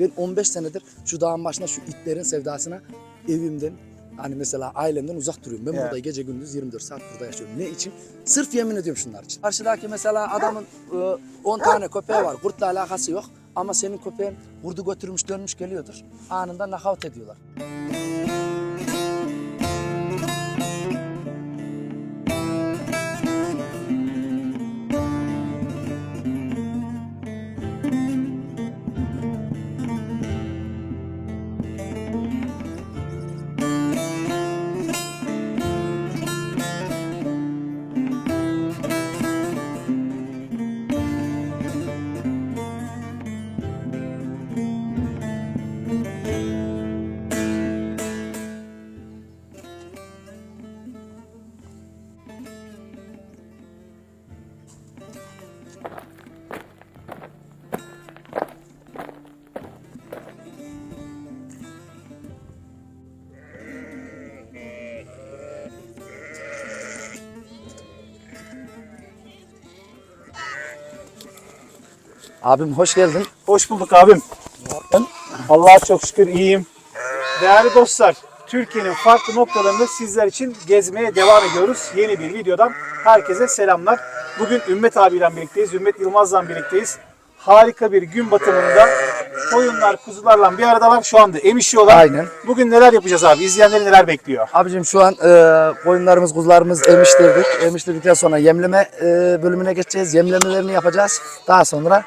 Ben 15 senedir şu dağın başına şu itlerin sevdasına evimden hani mesela ailemden uzak duruyorum. Ben Evet. burada gece gündüz 24 saat burada yaşıyorum. Ne için? Sırf yemin ediyorum şunlar için. Karşıdaki mesela adamın e, 10 tane köpeği var. Kurtla alakası yok. Ama senin köpeğin kurdu götürmüş dönmüş geliyordur. Anında nakavt ediyorlar. Abim hoş geldin. Hoş bulduk abim. Allah'a çok şükür iyiyim. Değerli dostlar, Türkiye'nin farklı noktalarını sizler için gezmeye devam ediyoruz. Yeni bir videodan herkese selamlar. Bugün Ümmet abiyle birlikteyiz, Ümmet Yılmaz'la birlikteyiz. Harika bir gün batımında koyunlar, kuzularla bir aradalar. Şu anda emişiyorlar. Aynen. Bugün neler yapacağız abi? İzleyenleri neler bekliyor? Abicim şu an e, koyunlarımız, kuzularımız emiştirdik. Emiştirdikten sonra yemleme e, bölümüne geçeceğiz. Yemlemelerini yapacağız. Daha sonra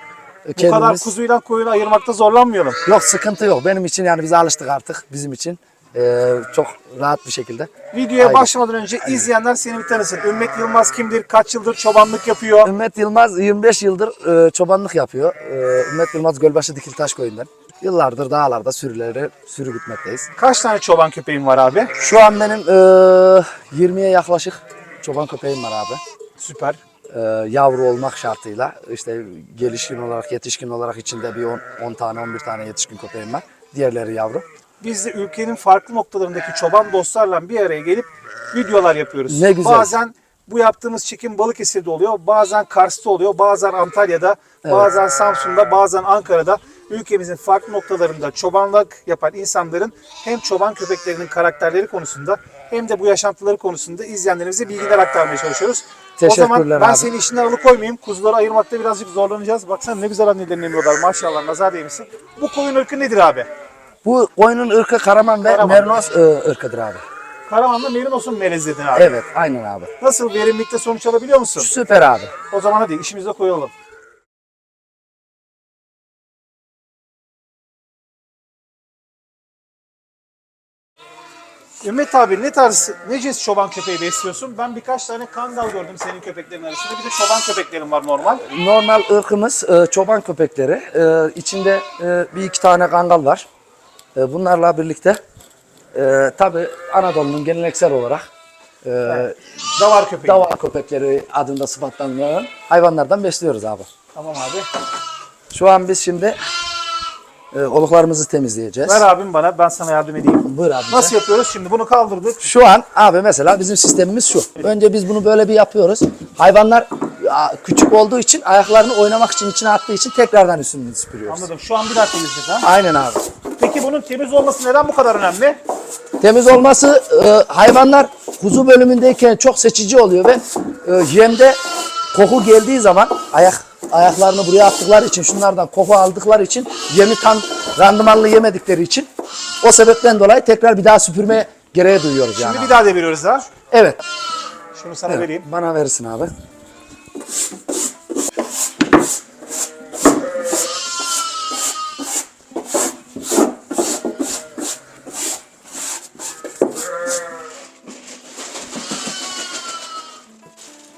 e, Bu kadar kendimiz... kuzuyla koyunu ayırmakta zorlanmayalım. Yok sıkıntı yok. Benim için yani biz alıştık artık bizim için. E, çok rahat bir şekilde. Videoya Aynen. başlamadan önce izleyenler seni bir tanısın. Ümmet Yılmaz kimdir? Kaç yıldır çobanlık yapıyor? Ümmet Yılmaz 25 yıldır e, çobanlık yapıyor. E, Ümmet Yılmaz Gölbaşı Dikiltaş köyünden. Yıllardır dağlarda sürüleri sürü gütmekteyiz. Kaç tane çoban köpeğin var abi? Şu an benim e, 20'ye yaklaşık çoban köpeğim var abi. Süper. E, yavru olmak şartıyla işte gelişkin olarak yetişkin olarak içinde bir 10, 10 tane 11 tane yetişkin köpeğim var. Diğerleri yavru. Biz de ülkenin farklı noktalarındaki çoban dostlarla bir araya gelip videolar yapıyoruz. Ne güzel. Bazen bu yaptığımız çekim Balıkesir'de oluyor, bazen Kars'ta oluyor, bazen Antalya'da, bazen Samsun'da, bazen Ankara'da. Ülkemizin farklı noktalarında çobanlık yapan insanların hem çoban köpeklerinin karakterleri konusunda hem de bu yaşantıları konusunda izleyenlerimize bilgiler aktarmaya çalışıyoruz. o zaman Teşekkürler ben abi. seni işinden alıkoymayayım. Kuzuları ayırmakta birazcık zorlanacağız. Baksana ne güzel annelerini emiyorlar. Maşallah nazar değmişsin. Bu koyun ırkı nedir abi? Bu koyunun ırkı Karaman ve Karaman. Mernos e, ırkıdır abi. Karaman'da Merinos'un melezledin abi. Evet aynen abi. Nasıl verimlilikte sonuç alabiliyor musun? Süper abi. O zaman hadi işimize koyalım. Ümmet abi ne tarz, ne cins çoban köpeği besliyorsun? Ben birkaç tane kangal gördüm senin köpeklerin arasında. Bir de çoban köpeklerin var normal. Normal ırkımız e, çoban köpekleri. E, içinde e, bir iki tane kangal var. E, bunlarla birlikte e, tabi Anadolu'nun geleneksel olarak e, Davar köpeği. davar köpekleri adında sıfatlanan hayvanlardan besliyoruz abi. Tamam abi. Şu an biz şimdi e, oluklarımızı temizleyeceğiz. Ver abim bana ben sana yardım edeyim. Buyur abi. Nasıl yapıyoruz şimdi? Bunu kaldırdık. Şu an abi mesela bizim sistemimiz şu. Önce biz bunu böyle bir yapıyoruz. Hayvanlar küçük olduğu için ayaklarını oynamak için içine attığı için tekrardan üstünü süpürüyoruz. Anladım. Şu an bir dakika temizledik ha. Aynen abi. Peki bunun temiz olması neden bu kadar önemli? Temiz olması e, hayvanlar kuzu bölümündeyken çok seçici oluyor ve e, yemde koku geldiği zaman ayak ayaklarını buraya attıkları için şunlardan koku aldıkları için yemi tam randımanlı yemedikleri için o sebepten dolayı tekrar bir daha süpürme gereği duyuyoruz yani. Şimdi bir daha deviriyoruz ha. Evet. Şunu sana evet. vereyim. Bana verirsin abi.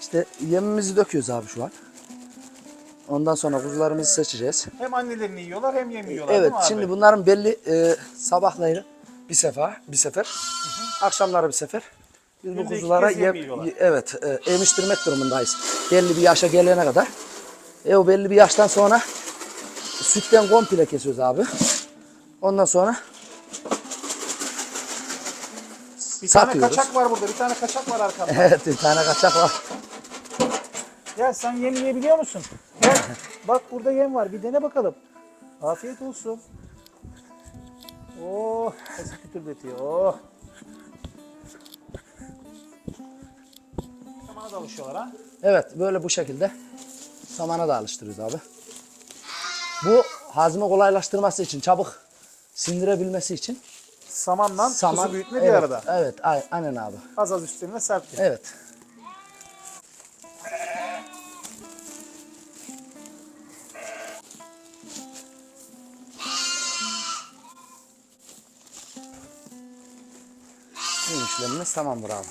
İşte yemimizi döküyoruz abi şu an. Ondan sonra kuzularımızı seçeceğiz. Hem annelerini yiyorlar hem yem yiyorlar Evet değil mi abi? şimdi bunların belli e, sabahları bir sefer bir sefer akşamları bir sefer biz bu Günde iki kuzulara kez yem yem, yiyorlar. y- evet e, emiştirmek durumundayız. Belli bir yaşa gelene kadar. E o belli bir yaştan sonra sütten komple kesiyoruz abi. Ondan sonra bir tane satıyoruz. kaçak var burada. Bir tane kaçak var arkanda. evet bir tane kaçak var. Gel sen yem yiyebiliyor musun? Bak burada yem var. Bir dene bakalım. Afiyet olsun. Oh, sesi kütürdetiyor. Oh. Samana da alışıyorlar ha. Evet böyle bu şekilde samana da alıştırıyoruz abi. Bu hazme kolaylaştırması için çabuk sindirebilmesi için Samanla saman kuzu büyütme evet, bir arada. Evet ay- aynen abi. Az az üstlerine serpti. Evet. İşlemimiz tamamdır abi.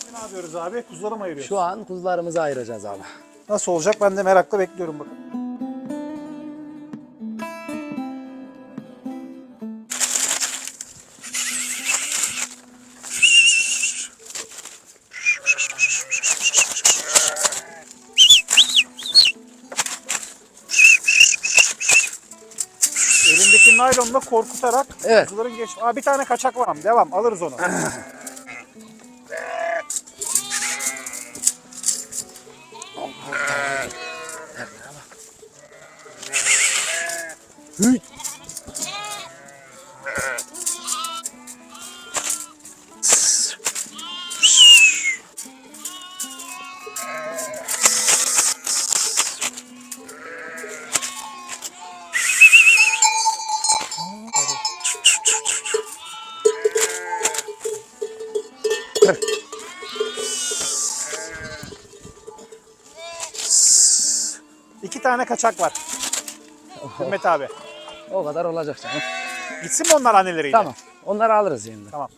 Şimdi ne yapıyoruz abi? Kuzuları mı ayırıyoruz? Şu an kuzularımızı ayıracağız abi. Nasıl olacak? Ben de merakla bekliyorum bakın. Korkutarak Evet. kuzuların geç... Aa, bir tane kaçak var devam alırız onu. tane kaçak var. Himmet abi. O kadar olacak canım. Gitsin mi onlar anneleriyle? Tamam. Onları alırız yeniden. Tamam.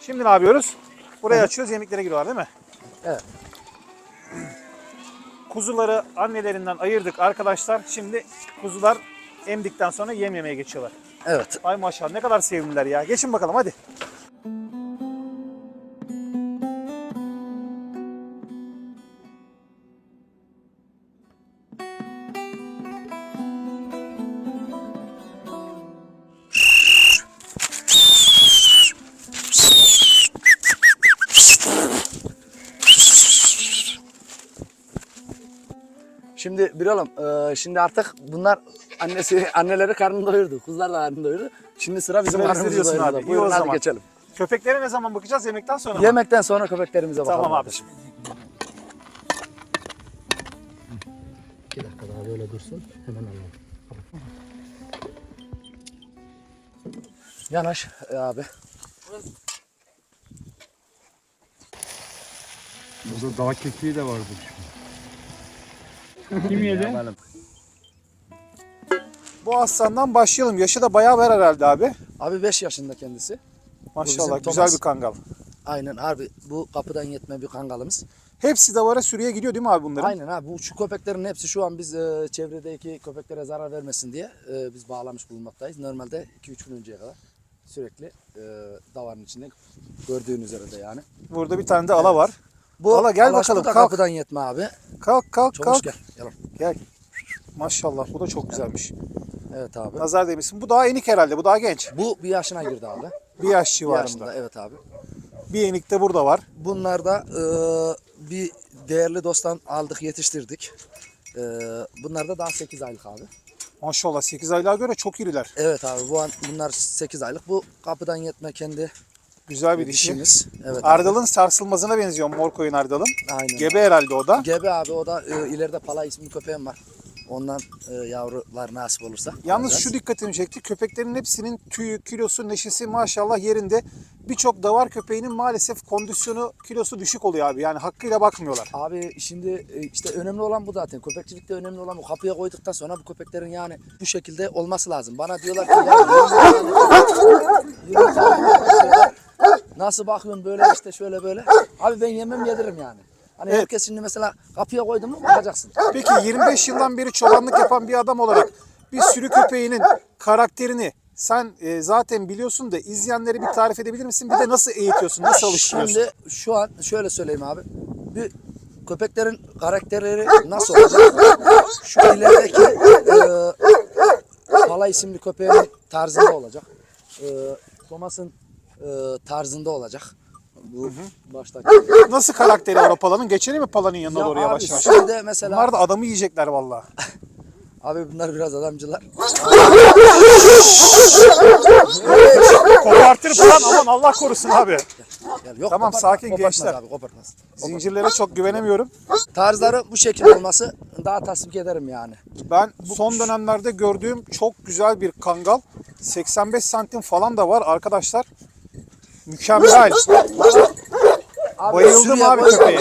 Şimdi ne yapıyoruz? Burayı açıyoruz, yemeklere giriyorlar değil mi? Evet. Kuzuları annelerinden ayırdık arkadaşlar. Şimdi kuzular emdikten sonra yem yemeye geçiyorlar. Evet. Ay maşallah ne kadar sevimliler ya. Geçin bakalım hadi. Şimdi bir oğlum, e, şimdi artık bunlar annesi anneleri karnını doyurdu. Kuzular da karnını doyurdu. Şimdi sıra bizim Sıra bizde karnımızı diyorsun doyurdu. abi. İyi Buyurun o hadi zaman. geçelim. Köpeklere ne zaman bakacağız? Yemekten sonra mı? Yemekten sonra köpeklerimize bakalım. Tamam abi. kardeşim. İki dakika daha böyle dursun. Hemen alalım. Yanaş e, abi. Burada dağ kekiği de vardır. Kim yedi? Bu aslandan başlayalım. Yaşı da bayağı var herhalde abi. Abi 5 yaşında kendisi. Maşallah güzel Thomas. bir kangal. Aynen abi bu kapıdan yetme bir kangalımız. Hepsi davara sürüye gidiyor değil mi abi bunların? Aynen abi bu şu köpeklerin hepsi şu an biz e, çevredeki köpeklere zarar vermesin diye e, biz bağlamış bulunmaktayız. Normalde 2-3 gün önceye kadar sürekli e, davarın içinde gördüğün üzere de yani. Burada bir tane de ala var. Bu Ala gel bakalım, kalk. kapıdan yetme abi. Kalk kalk Çavuş kalk. gel. Gel. oğlum. Gel. Maşallah bu da çok güzelmiş. Evet abi. Nazar değmesin. Bu daha enik herhalde. Bu daha genç. Bu bir yaşına girdi abi. Bir yaş Bir civarında. yaşında evet abi. Bir enik de burada var. Bunlar da e, bir değerli dosttan aldık yetiştirdik. E, bunlar da daha 8 aylık abi. Maşallah 8 aylığa göre çok iriler. Evet abi bu an bunlar 8 aylık. Bu kapıdan yetme kendi Güzel bir dişi. dişimiz. Evet. Ardal'ın sarsılmazına benziyor mor koyun Ardal'ın. Aynen. Gebe herhalde o da. Gebe abi o da e, ileride Pala isimli köpeğim var. Ondan e, yavrular nasip olursa. Yalnız alacağız. şu dikkatimi çekti. Köpeklerin hepsinin tüyü, kilosu, neşesi maşallah yerinde. Birçok davar köpeğinin maalesef kondisyonu, kilosu düşük oluyor abi. Yani hakkıyla bakmıyorlar. Abi şimdi e, işte önemli olan bu zaten. Köpekçilikte önemli olan bu. Kapıya koyduktan sonra bu köpeklerin yani bu şekilde olması lazım. Bana diyorlar ki ya, nasıl bakıyorsun böyle işte şöyle böyle. Abi ben yemem yediririm yani. Hani Evet. herkes şimdi mesela kapıya koydun mu bakacaksın. Peki 25 yıldan beri çobanlık yapan bir adam olarak bir sürü köpeğinin karakterini sen e, zaten biliyorsun da izleyenlere bir tarif edebilir misin? Bir de nasıl eğitiyorsun, nasıl alıştırıyorsun? Şimdi şu an şöyle söyleyeyim abi. Bir köpeklerin karakterleri nasıl olacak? Şu ilerideki e, Pala isimli köpeğin tarzında olacak. E, Thomas'ın e, tarzında olacak. Bu baştaki. Nasıl karakteri var o palanın? Geçelim mi palanın yanına Ya doğru abi yavaş yavaş? şimdi mesela Bunlar da adamı yiyecekler vallahi. Abi bunlar biraz adamcılar. Kopartır falan aman Allah korusun abi. Yani yok, Tamam, sakin kopartmaz gençler. Abi, kopartmaz. Zincirlere çok güvenemiyorum. Tarzları bu şekilde olması daha tasvip ederim yani. Ben son dönemlerde gördüğüm çok güzel bir kangal. 85 santim falan da var arkadaşlar. Mükemmel. Abi, Bayıldım abi köpeğe.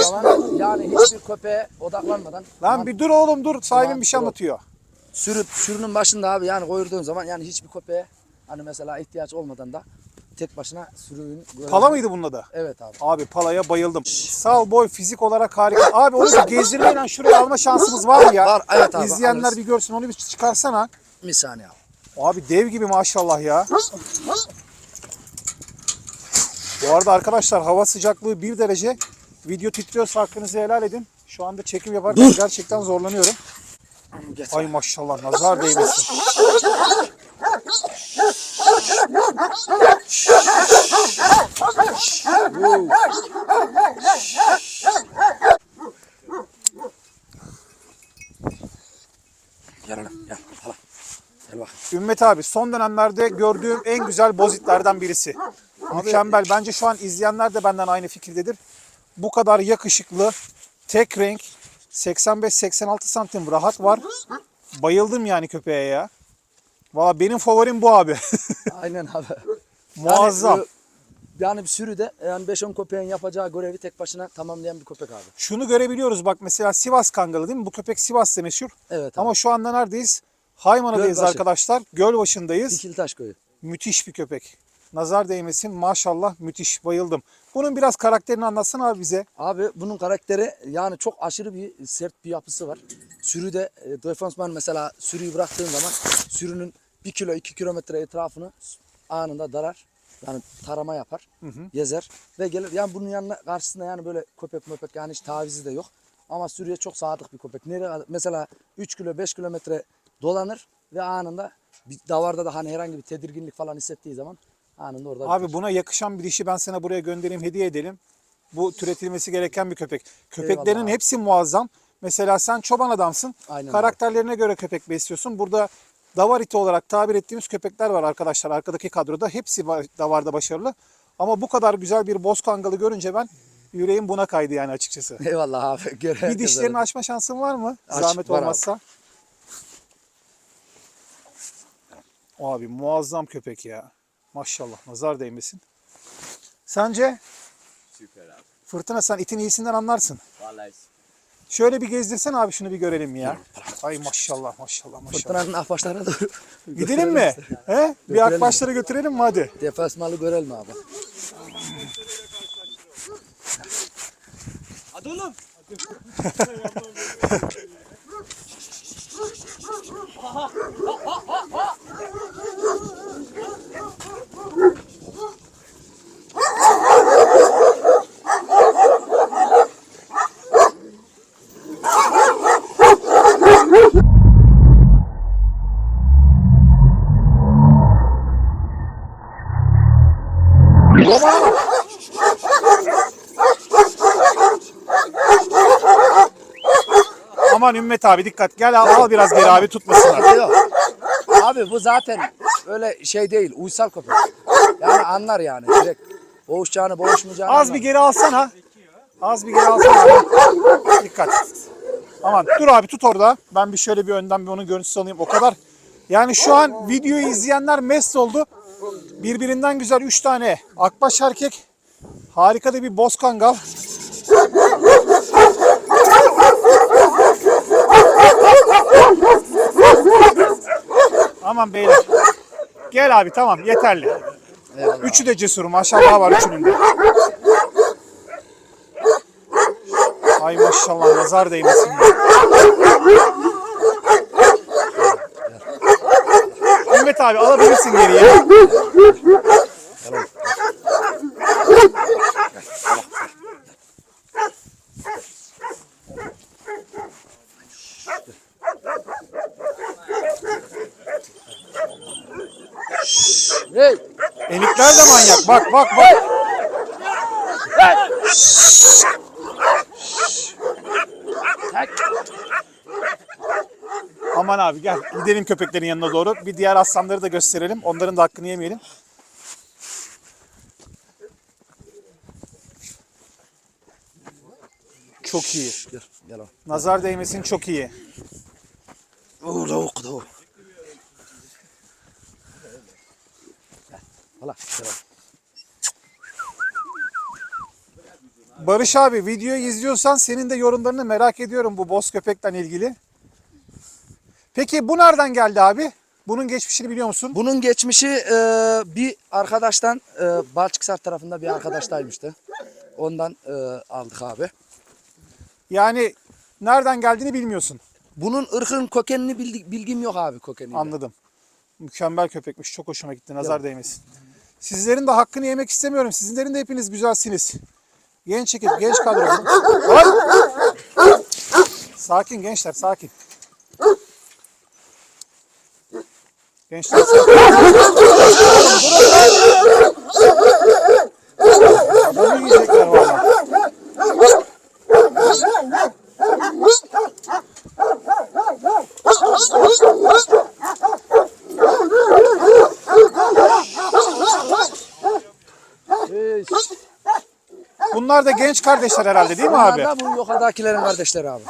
Yani hiçbir köpeğe odaklanmadan. Lan bir dur oğlum dur. Sahibim bir şey anlatıyor. sürü, sürünün başında abi yani koyduğun zaman yani hiçbir köpeğe hani mesela ihtiyaç olmadan da tek başına sürünün Pala mıydı bunun adı? Evet abi. Abi palaya bayıldım. Sağ boy fizik olarak harika. Abi onu da gezdirmeyle şuraya alma şansımız var mı ya? Var, evet abi, İzleyenler alırız. bir görsün onu bir çıkarsana. Bir saniye abi. Abi dev gibi maşallah ya. Bu arada arkadaşlar hava sıcaklığı 1 derece. Video titriyorsa hakkınızı helal edin. Şu anda çekim yaparken gerçekten zorlanıyorum. Geç. Ay maşallah nazar değmesin. Gel oğlum gel. Hala. Gel bak. Ümmet abi son dönemlerde gördüğüm en güzel bozitlerden birisi. Mükemmel. Bence şu an izleyenler de benden aynı fikirdedir. Bu kadar yakışıklı, tek renk, 85-86 santim rahat var. Bayıldım yani köpeğe ya. Valla benim favorim bu abi. Aynen abi. Muazzam. Yani, yani bir sürüde yani 5-10 köpeğin yapacağı görevi tek başına tamamlayan bir köpek abi. Şunu görebiliyoruz bak mesela Sivas Kangalı değil mi? Bu köpek Sivas'ta meşhur. Evet abi. Ama şu anda neredeyiz? Haymana'dayız Gölbaşı. arkadaşlar. Gölbaşı'ndayız. Dikiltaş köyü. Müthiş bir köpek. Nazar değmesin maşallah müthiş bayıldım. Bunun biraz karakterini anlatsana abi bize. Abi bunun karakteri yani çok aşırı bir sert bir yapısı var. Sürüde e, defansman mesela sürüyü bıraktığın zaman sürünün 1 kilo 2 kilometre etrafını anında darar. Yani tarama yapar, gezer ve gelir. Yani bunun yanına karşısında yani böyle köpek möpek yani hiç tavizi de yok. Ama sürüye çok sadık bir köpek. Nereye mesela 3 kilo 5 kilometre dolanır ve anında bir davarda da hani herhangi bir tedirginlik falan hissettiği zaman anında orada Abi biter. buna yakışan bir dişi ben sana buraya göndereyim hediye edelim. Bu türetilmesi gereken bir köpek. Köpeklerin Eyvallah abi. hepsi muazzam. Mesela sen çoban adamsın. Aynen Karakterlerine göre köpek besliyorsun. Burada davar iti olarak tabir ettiğimiz köpekler var arkadaşlar. Arkadaki kadroda hepsi davarda başarılı. Ama bu kadar güzel bir boz kangalı görünce ben yüreğim buna kaydı yani açıkçası. Eyvallah abi. Göre Bir dişlerini açma şansın var mı? Aç, Zahmet var abi. olmazsa. Abi. muazzam köpek ya. Maşallah nazar değmesin. Sence? Süper abi. Fırtına sen itin iyisinden anlarsın. Vallahi Şöyle bir gezdirsen abi şunu bir görelim ya. Ay maşallah maşallah maşallah. Fırtınanın akbaşlarına doğru. Gidelim mi? He? Bir akbaşları götürelim mi hadi? Defasmalı görelim abi. Hadi oğlum. Aman Ümmet abi dikkat. Gel al, al biraz geri abi tutmasınlar. Yok. Abi bu zaten öyle şey değil. Uysal köpek. Yani anlar yani. Direkt boğuşacağını boğuşmayacağını Az anlar. bir geri alsana. Az bir geri alsana abi. Dikkat. Aman dur abi tut orada. Ben bir şöyle bir önden bir onun görüntüsü alayım. O kadar. Yani şu an videoyu izleyenler mest oldu. Birbirinden güzel 3 tane akbaş erkek. Harika da bir boz kangal. Aman beyler. Gel abi tamam yeterli. Eyvallah. Üçü de cesur maşallah var üçünün de. Ay maşallah nazar değmesin. ya. Abi alabilirsin geriye. Bak bak bak. Aman abi gel gidelim köpeklerin yanına doğru. Bir diğer aslanları da gösterelim. Onların da hakkını yemeyelim. Çok iyi. Gel, gel. Nazar değmesin çok iyi. Oo, tavuk. Gel, Hala, gel Barış abi videoyu izliyorsan senin de yorumlarını merak ediyorum bu boz köpekten ilgili. Peki bu nereden geldi abi? Bunun geçmişini biliyor musun? Bunun geçmişi e, bir arkadaştan, e, Balçıkser tarafında bir arkadaştaymıştı. Ondan e, aldık abi. Yani nereden geldiğini bilmiyorsun. Bunun ırkın kökenini bildi- bilgim yok abi kökenini. Anladım. Mükemmel köpekmiş. Çok hoşuma gitti. Nazar değmesin. Sizlerin de hakkını yemek istemiyorum. Sizlerin de hepiniz güzelsiniz. Genç ekip, genç kadro. Sakin gençler, sakin. Gençler sakin. Adamı yiyecekler valla. Ee, Bunlar da genç kardeşler herhalde değil mi bunlar abi? da bu yukarıdakilerin kardeşleri abi.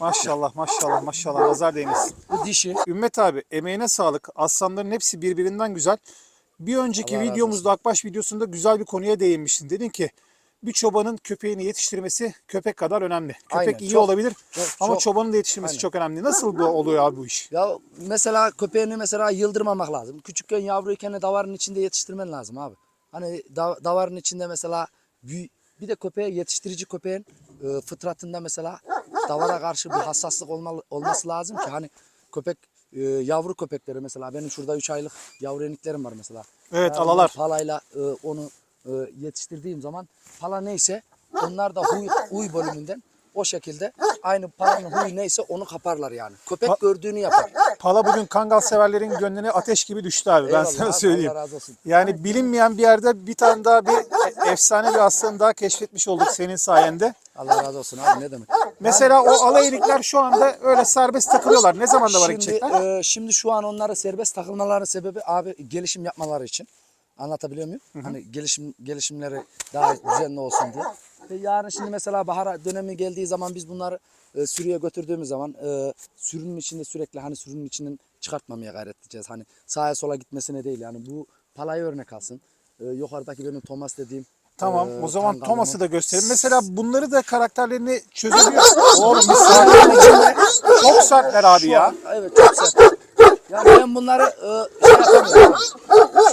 Maşallah maşallah maşallah nazar değmesin. Bu dişi. Ümmet abi emeğine sağlık. Aslanların hepsi birbirinden güzel. Bir önceki Allah razı videomuzda Akbaş videosunda güzel bir konuya değinmiştin. Dedin ki bir çobanın köpeğini yetiştirmesi köpek kadar önemli. Köpek Aynen, iyi çok, olabilir çok, ama çok. çobanın da yetiştirmesi Aynen. çok önemli. Nasıl bu oluyor abi bu iş? Ya mesela köpeğini mesela yıldırmamak lazım. Küçükken yavruyken de davarın içinde yetiştirmen lazım abi. Hani da- davarın içinde mesela büyü- bir de köpeğe yetiştirici köpeğin e, fıtratında mesela davara karşı bir hassaslık olmalı, olması lazım ki hani köpek e, yavru köpekleri mesela benim şurada 3 aylık yavru eniklerim var mesela. Evet, Yani alalar. Palayla e, onu e, yetiştirdiğim zaman pala neyse onlar da huy, huy bölümünden o şekilde aynı palanın huyu neyse onu kaparlar yani. Köpek Pa- gördüğünü yapar. Pala bugün kangal severlerin gönlüne ateş gibi düştü abi ben Eyvallah sana abi, söyleyeyim. Yani bilinmeyen bir yerde bir tane daha bir efsane bir aslanı daha keşfetmiş olduk senin sayende. Allah razı olsun abi ne demek. Mesela o alaylıklar şu anda öyle serbest takılıyorlar. Ne zaman da var Şimdi, gidecekler? e, şimdi şu an onları serbest takılmaların sebebi abi gelişim yapmaları için. Anlatabiliyor muyum? Hani gelişim gelişimleri daha düzenli olsun diye. Ve yarın şimdi mesela bahar dönemi geldiği zaman biz bunları e, sürüye götürdüğümüz zaman e, sürünün içinde sürekli hani sürünün içinden çıkartmamaya gayret edeceğiz. Hani sağa sola gitmesine değil yani bu palayı örnek alsın. E, yukarıdaki benim Thomas dediğim Tamam e, o zaman Thomas'ı da gösterelim. Mesela bunları da karakterlerini çözebiliyor. Oğlum bir. Çok sertler abi Şu ya. an- evet çok sert. Yani ben bunları e, şey yapamıyorum.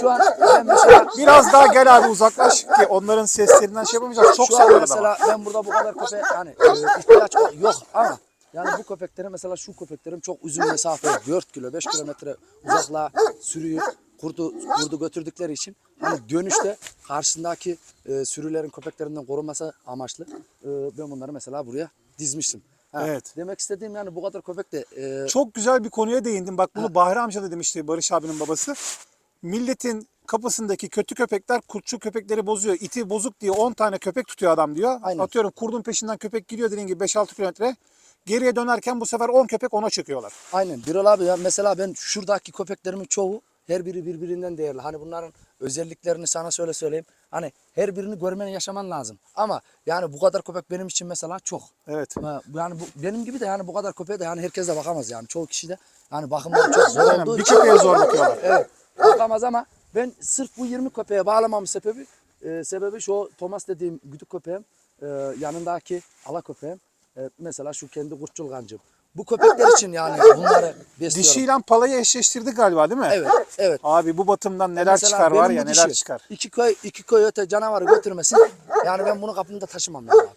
Şu an ben mesela Biraz daha gel abi uzaklaş ki onların seslerinden şey yapamayacağız. Çok şu an sertler ama. mesela ben burada bu kadar köpek hani e, ihtiyaç yok ama yani bu köpeklerin mesela şu köpeklerin çok uzun mesafe 4 kilo 5 kilometre uzaklığa sürüyü kurdu, kurdu götürdükleri için hani dönüşte karşısındaki e, sürülerin köpeklerinden korunması amaçlı e, ben bunları mesela buraya dizmiştim. Ha, Evet. Demek istediğim yani bu kadar köpek de e, Çok güzel bir konuya değindim. Bak bunu Bahri amca da demişti Barış abinin babası. Milletin kapısındaki kötü köpekler kurtçu köpekleri bozuyor. İti bozuk diye 10 tane köpek tutuyor adam diyor. Aynen. Atıyorum kurdun peşinden köpek gidiyor dediğin gibi 5-6 kilometre. Geriye dönerken bu sefer 10 köpek ona çekiyorlar. Aynen Birol abi ya mesela ben şuradaki köpeklerimin çoğu her biri birbirinden değerli. Hani bunların özelliklerini sana söyle söyleyeyim. Hani her birini görmen yaşaman lazım. Ama yani bu kadar köpek benim için mesela çok. Evet. Yani bu, benim gibi de yani bu kadar köpeğe de yani herkes de bakamaz yani. Çoğu kişi de yani bakımları çok zor Aynen, olduğu bir için. köpeğe zor bakıyorlar. Evet. Bakamaz ama ben sırf bu 20 köpeğe bağlamamın sebebi e, sebebi şu Thomas dediğim güdük köpeğim e, yanındaki ala köpeğim e, mesela şu kendi kurtçul gancım. Bu köpekler için yani bunları besliyorum. Dişiyle palayı eşleştirdik galiba değil mi? Evet, evet. Abi bu batımdan neler Mesela çıkar var benim ya bu neler dişi çıkar. İki köy, iki köy öte canavarı götürmesin. Yani ben bunu kapımda taşımam yani.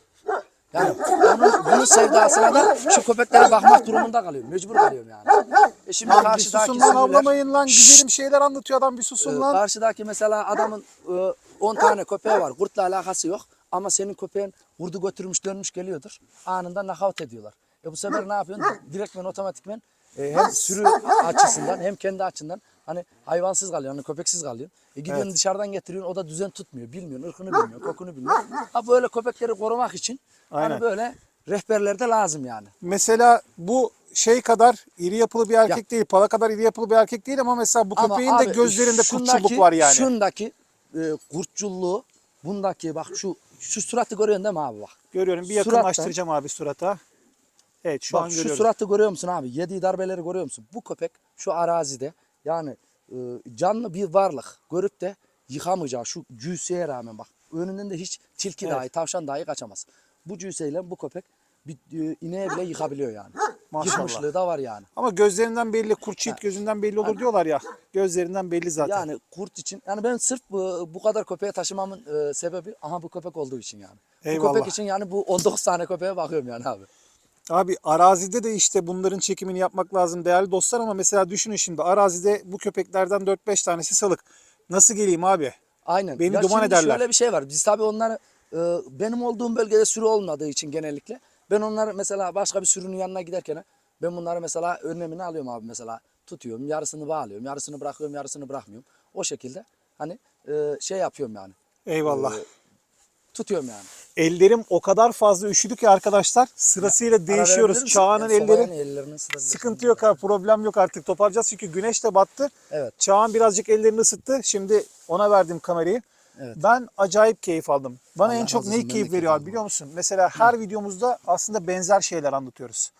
Yani onun, bunun sevdasına da şu köpeklere bakmak durumunda kalıyorum. Mecbur kalıyorum yani. E şimdi Lan bir karşıdaki susun lan avlamayın lan güzelim şeyler anlatıyor adam bir susun Ee, lan. Karşıdaki mesela adamın e, 10 tane köpeği var. Kurtla alakası yok. Ama senin köpeğin kurdu götürmüş dönmüş geliyordur. Anında nakavt ediyorlar. E bu sefer ne yapıyorsun? Direktmen otomatikmen e, hem sürü açısından hem kendi açından hani hayvansız kalıyorsun, hani köpeksiz kalıyorsun. E gidiyorsun dışarıdan getiriyorsun o da düzen tutmuyor. Bilmiyorsun, ırkını bilmiyor, kokunu bilmiyor. Ha böyle köpekleri korumak için Aynen. hani böyle rehberler de lazım yani. Mesela bu şey kadar iri yapılı bir erkek değil. Pala kadar iri yapılı bir erkek değil ama mesela bu Ama köpeğin de abi, gözlerinde şundaki- kurtçuluk var yani. Şundaki e, kurtçulluğu, bundaki bak şu şu suratı görüyorsun değil mi abi bak. Görüyorum. Bir Surattan- yakınlaştıracağım abi surata. Evet şu bak an şu görüyorum. suratı görüyor musun abi? Yediği darbeleri görüyor musun? Bu köpek şu arazide yani e, canlı bir varlık görüp de yıkamayacağı şu cüseye rağmen bak. Önünden de hiç tilki Evet. dahi, tavşan dahi kaçamaz. Bu cüseyle bu köpek bir e, ineğe bile yıkabiliyor yani. Maşallah. Yıkmışlığı da var yani. Ama gözlerinden belli, kurt yiğit gözünden belli olur diyorlar ya. Gözlerinden belli zaten. Yani kurt için yani ben sırf bu, bu kadar köpeğe taşımamın e, sebebi aha bu köpek olduğu için yani. Bu Eyvallah. köpek için yani bu 19 tane köpeğe bakıyorum yani abi. Abi arazide de işte bunların çekimini yapmak lazım değerli dostlar ama mesela düşünün şimdi arazide bu köpeklerden 4-5 tanesi salık. Nasıl geleyim abi? Aynen. Beni ya duman şimdi ederler. Şöyle bir şey var. Biz tabii onları e, benim olduğum bölgede sürü olmadığı için genellikle ben onları mesela başka bir sürünün yanına giderken ben bunları mesela önlemini alıyorum abi mesela tutuyorum yarısını bağlıyorum yarısını bırakıyorum yarısını bırakmıyorum. O şekilde hani e, şey yapıyorum yani Eyvallah. Ee, tutuyorum yani. Ellerim o kadar fazla üşüdü ki arkadaşlar sırasıyla Ara değişiyoruz. Çağan'ın Yani elleri sıkıntı yok abi problem yok artık toparlayacağız çünkü güneş de battı. Evet. Çağan birazcık ellerini ısıttı. Şimdi ona verdim kamerayı. Evet. Ben acayip keyif aldım. Bana Allah en çok neyi keyif veriyor abi biliyor musun? Mesela her videomuzda aslında benzer şeyler anlatıyoruz.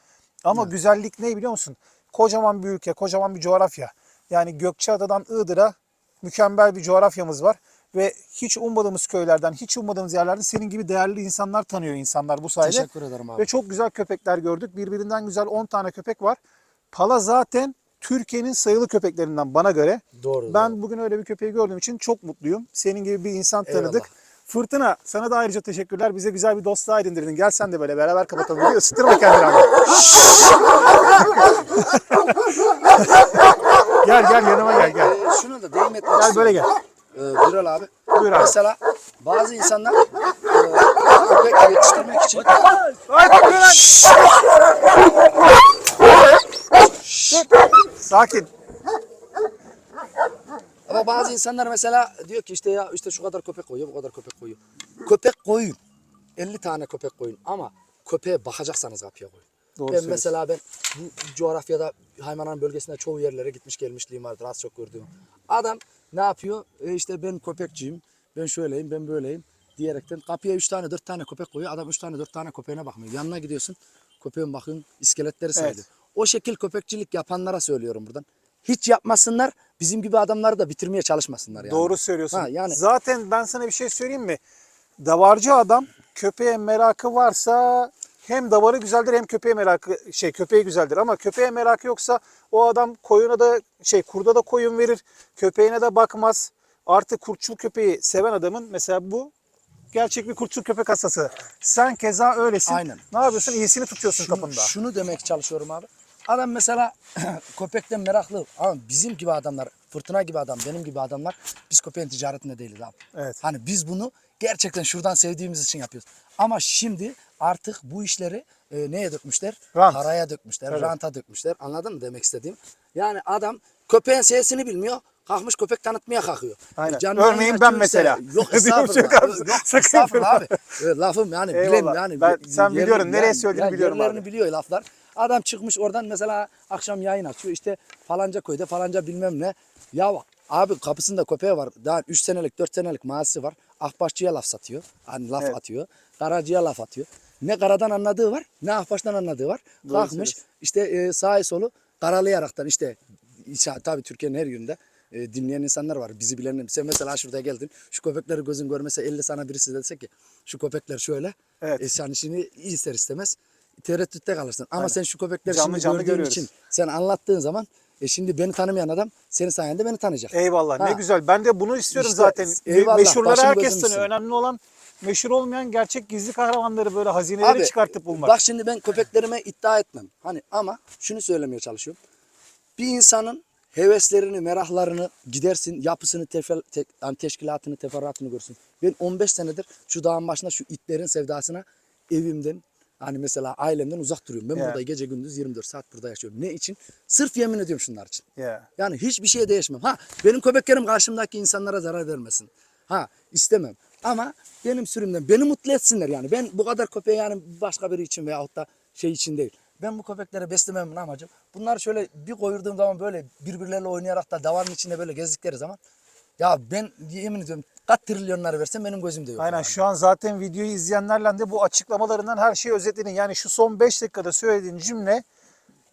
Ama güzellik ne biliyor musun? Kocaman bir ülke, kocaman bir coğrafya. Yani Gökçeada'dan Iğdır'a mükemmel bir coğrafyamız var. Ve hiç ummadığımız köylerden, hiç ummadığımız yerlerde senin gibi değerli insanlar tanıyor insanlar bu sayede. Teşekkür ederim abi. Ve çok güzel köpekler gördük. Birbirinden güzel 10 tane köpek var. Pala zaten Türkiye'nin sayılı köpeklerinden bana göre. Doğru, Ben doğru. bugün öyle bir köpeği gördüğüm için çok mutluyum. Senin gibi bir insan tanıdık. Eyvallah. Fırtına sana da ayrıca teşekkürler. Bize güzel bir dostluğa edindirdin. Gel sen de böyle beraber kapatalım. Biliyor, Isıtırma kendini abi. gel gel yanıma gel gel. Ee, şunu da etmek Gel böyle gel. Ee, Birol abi. Buyur abi. Mesela bazı insanlar e, köpek yetiştirmek için. Sakin. ama bazı insanlar mesela diyor ki işte ya işte şu kadar köpek koyuyor bu kadar köpek koyuyor. Köpek koyun. 50 tane köpek koyun ama köpeğe bakacaksanız kapıya koyun. Doğru ben söylüyorsun. mesela ben bu coğrafyada Haymanan bölgesinde çoğu yerlere gitmiş gelmişliğim vardır az çok gördüğüm. Adam ne yapıyor? E işte ben köpekçiyim, ben şöyleyim, ben böyleyim diyerekten kapıya 3 tane 4 tane köpek koyuyor. Adam 3 tane 4 tane köpeğine bakmıyor. Yanına gidiyorsun. Köpeğin bakın iskeletleri saydı. Evet. O şekil köpekçilik yapanlara söylüyorum buradan. Hiç yapmasınlar. Bizim gibi adamları da bitirmeye çalışmasınlar yani. Doğru söylüyorsun. Ha, yani Zaten ben sana bir şey söyleyeyim mi? Davarcı adam köpeğe merakı varsa hem davarı güzeldir hem köpeğe merakı şey köpeği güzeldir ama köpeğe merakı yoksa o adam koyuna da şey kurda da koyun verir köpeğine de bakmaz. Artık kurtçul köpeği seven adamın mesela bu gerçek bir kurtçul köpek hastası. Sen keza öylesin. Aynen. Ne yapıyorsun? İyisini tutuyorsun şunu, kapında. şunu demek çalışıyorum abi. Adam mesela köpekten meraklı ama bizim gibi adamlar, fırtına gibi adam, benim gibi adamlar biz köpeğin ticaretinde değiliz abi. Evet. Hani biz bunu gerçekten şuradan sevdiğimiz için yapıyoruz. Ama şimdi artık bu işleri e, neye dökmüşler? Rant. Paraya dökmüşler, Evet. ranta dökmüşler. Anladın mı demek istediğim? Yani adam köpeğin sesini bilmiyor. Kalkmış köpek tanıtmaya kalkıyor. Aynen. canlı Örneğin ben mesela. Yok estağfurullah. Yok, estağfurullah abi. E, Lafım yani Eyvallah. bilen yani. Ben- sen Yerini- biliyorum, nereye söylediğini yani biliyorum yerlerini abi. biliyor laflar. Adam çıkmış oradan mesela akşam yayın açıyor. İşte falanca köyde falanca bilmem ne. Ya abi kapısında köpeği var. Daha 3 senelik 4 senelik mazisi var. Akbaşçıya laf satıyor. Hani laf Evet. atıyor. Karacıya laf atıyor. Ne karadan anladığı var ne akbaştan anladığı var. Kalkmış söylüyorsun. işte e, sağı solu karalayaraktan işte tabii Türkiye'nin her yerinde e, dinleyen insanlar var. Bizi bilenler. Sen mesela şurada geldin. Şu köpekleri gözün görmese 50 sana birisi dese ki şu köpekler şöyle. Evet. E, yani şimdi ister istemez tereddütte kalırsın. Ama Aynen. sen şu köpekleri Canlı şimdi canlı gördüğün görüyoruz. için sen anlattığın zaman e şimdi beni tanımayan adam senin sayende beni tanıyacak. Eyvallah ne Ha. güzel. Ben de bunu istiyorum İşte, zaten. eyvallah, Meşhurları herkes tanıyor. Önemli olan meşhur olmayan gerçek gizli kahramanları böyle hazineleri çıkartıp bulmak. Bak şimdi ben köpeklerime iddia etmem. Hani ama şunu söylemeye çalışıyorum. Bir insanın heveslerini, meraklarını gidersin, yapısını, tefel, te, yani teşkilatını, teferruatını görsün. Ben 15 senedir şu dağın başında şu itlerin sevdasına evimden, hani mesela ailemden uzak duruyorum. Ben Ya. burada gece gündüz 24 saat burada yaşıyorum. Ne için? Sırf yemin ediyorum şunlar için. Ya. Yani hiçbir şeye değişmem. Ha benim köpeklerim karşımdaki insanlara zarar vermesin. Ha istemem. Ama benim sürümden beni mutlu etsinler yani. Ben bu kadar köpeği yani başka biri için veyahut da şey için değil. Ben bu köpekleri beslememin amacım. Bunlar şöyle bir koyurduğum zaman böyle birbirleriyle oynayarak da davanın içinde böyle gezdikleri zaman ya ben yemin ediyorum kaç trilyonları versem benim gözümde yok. Aynen yani. şu an zaten videoyu izleyenlerle de bu açıklamalarından her şeyi özetledin. Yani şu son 5 dakikada söylediğin cümle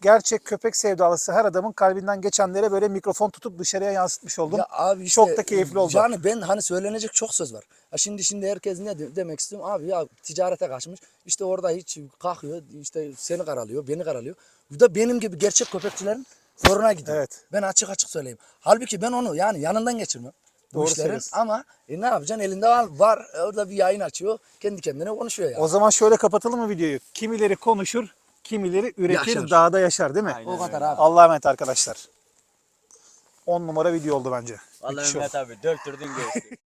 gerçek köpek sevdalısı her adamın kalbinden geçenlere böyle mikrofon tutup dışarıya yansıtmış oldum. Ya abi işte, Çok da keyifli oldu. Yani ben hani söylenecek çok söz var. Ha şimdi şimdi herkes ne de- demek istiyorum abi ya ticarete kaçmış. İşte orada hiç kalkıyor işte seni karalıyor beni karalıyor. Bu da benim gibi gerçek köpekçilerin zoruna gidiyor. Evet. Ben açık açık söyleyeyim. Halbuki ben onu yani yanından geçirmem. Bu Doğru işlerin söylüyorsun. ama e, ne yapacaksın elinde var, var orada bir yayın açıyor kendi kendine konuşuyor ya. O zaman şöyle kapatalım mı videoyu? Kimileri konuşur, kimileri üretir, Yaşar. dağda yaşar değil mi? o kadar abi. Allah'a emanet arkadaşlar. 10 numara video oldu bence. Vallahi Müthiş oldu. Mehmet abi döktürdün geçti.